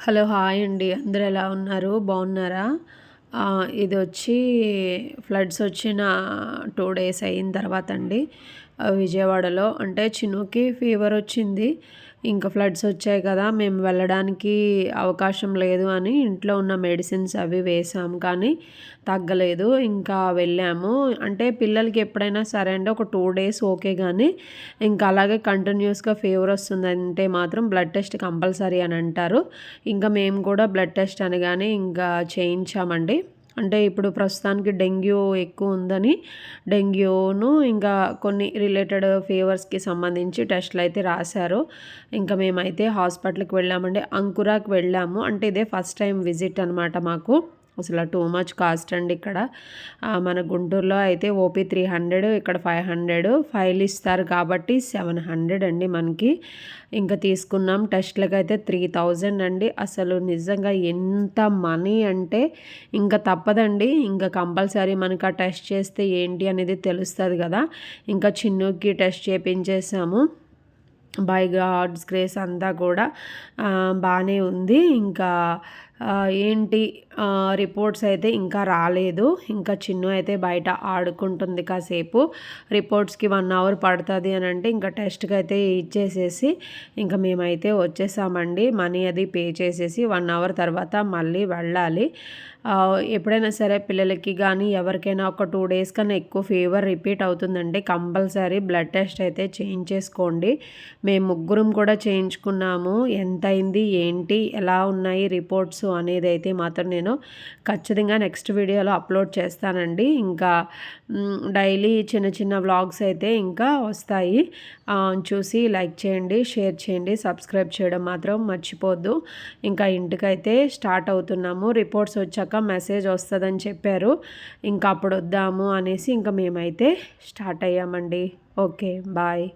Hello hi అండి. అందరు ఎలా ఉన్నారు? బాగున్నారా? ఇది వచ్చి ఫ్లడ్స్ వచ్చిన టూ డేస్ అయిన తర్వాత అండి విజయవాడలో. అంటే చినుకి ఫీవర్ వచ్చింది. ఇంకా ఫ్లడ్స్ వచ్చాయి కదా మేము వెళ్ళడానికి అవకాశం లేదు అని ఇంట్లో ఉన్న మెడిసిన్స్ అవి వేసాము కానీ తగ్గలేదు. ఇంకా వెళ్ళాము. అంటే పిల్లలకి ఎప్పుడైనా సరే అంటే ఒక టూ డేస్ ఓకే కానీ ఇంకా అలాగే కంటిన్యూస్గా ఫీవర్ వస్తుందంటే మాత్రం బ్లడ్ టెస్ట్ కంపల్సరీ అని అంటారు. ఇంకా మేము కూడా బ్లడ్ టెస్ట్ అనగానే ఇంకా చేయించామండి. అంటే ఇప్పుడు ప్రస్తుతానికి డెంగ్యూ ఎక్కువ ఉందని డెంగ్యూను ఇంకా కొన్ని రిలేటెడ్ ఫీవర్స్కి సంబంధించి టెస్ట్లు అయితే రాశారు. ఇంకా మేమైతే హాస్పిటల్కి వెళ్ళామండి అంకురాకి వెళ్ళాము. అంటే ఇదే ఫస్ట్ టైం విజిట్ అనమాట మాకు. అసలు టూ మచ్ కాస్ట్ అండి ఇక్కడ. మన గుంటూరులో అయితే ఓపీ త్రీ హండ్రెడ్ ఇక్కడ ఫైవ్ హండ్రెడ్ ఫైల్ ఇస్తారు కాబట్టి సెవెన్ హండ్రెడ్ అండి మనకి. ఇంకా తీసుకున్నాం టెస్ట్లకి అయితే త్రీ థౌజండ్ అండి. అసలు నిజంగా ఎంత మనీ అంటే ఇంకా తప్పదండి. ఇంకా కంపల్సరీ మనకి ఆ టెస్ట్ చేస్తే ఏంటి అనేది తెలుస్తుంది కదా. ఇంకా చిన్నుకి టెస్ట్ చేపించేసాము. బై గాడ్స్ గ్రేస్ అంతా కూడా బాగానే ఉంది. ఇంకా ఏంటి రిపోర్ట్స్ అయితే ఇంకా రాలేదు. ఇంకా చిన్ను అయితే బయట ఆడుకుంటుంది కాసేపు. రిపోర్ట్స్కి వన్ అవర్ పడుతుంది అని అంటే ఇంకా టెస్ట్కి అయితే ఇచ్చేసేసి ఇంకా మేమైతే వచ్చేసామండి. మనీ అది పే చేసేసి వన్ అవర్ తర్వాత మళ్ళీ వెళ్ళాలి. ఎప్పుడైనా సరే పిల్లలకి కానీ ఎవరికైనా ఒక టూ డేస్ కన్నా ఎక్కువ ఫీవర్ రిపీట్ అవుతుందంటే కంపల్సరీ బ్లడ్ టెస్ట్ అయితే చేయించేసుకోండి మేము ముగ్గురం కూడా చేయించుకున్నాము. ఎంత అయింది ఏంటి ఎలా ఉన్నాయి రిపోర్ట్స్? అనేది అయితే మాత్రం నేను ఖచ్చితంగా నెక్స్ట్ వీడియోలో అప్లోడ్ చేస్తానండి. ఇంకా డైలీ చిన్న చిన్న వ్లాగ్స్ అయితే ఇంకా వస్తాయి. చూసి లైక్ చేయండి షేర్ చేయండి సబ్స్క్రైబ్ చేయడం మాత్రం మర్చిపోద్దు. ఇంకా ఇంటికైతే స్టార్ట్ అవుతున్నాము. రిపోర్ట్స్ వచ్చాక మెసేజ్ వస్తుందని చెప్పారు. ఇంకా అప్పుడు వద్దాము అనేసి ఇంకా మేమైతే స్టార్ట్ అయ్యామండి. Okay bye.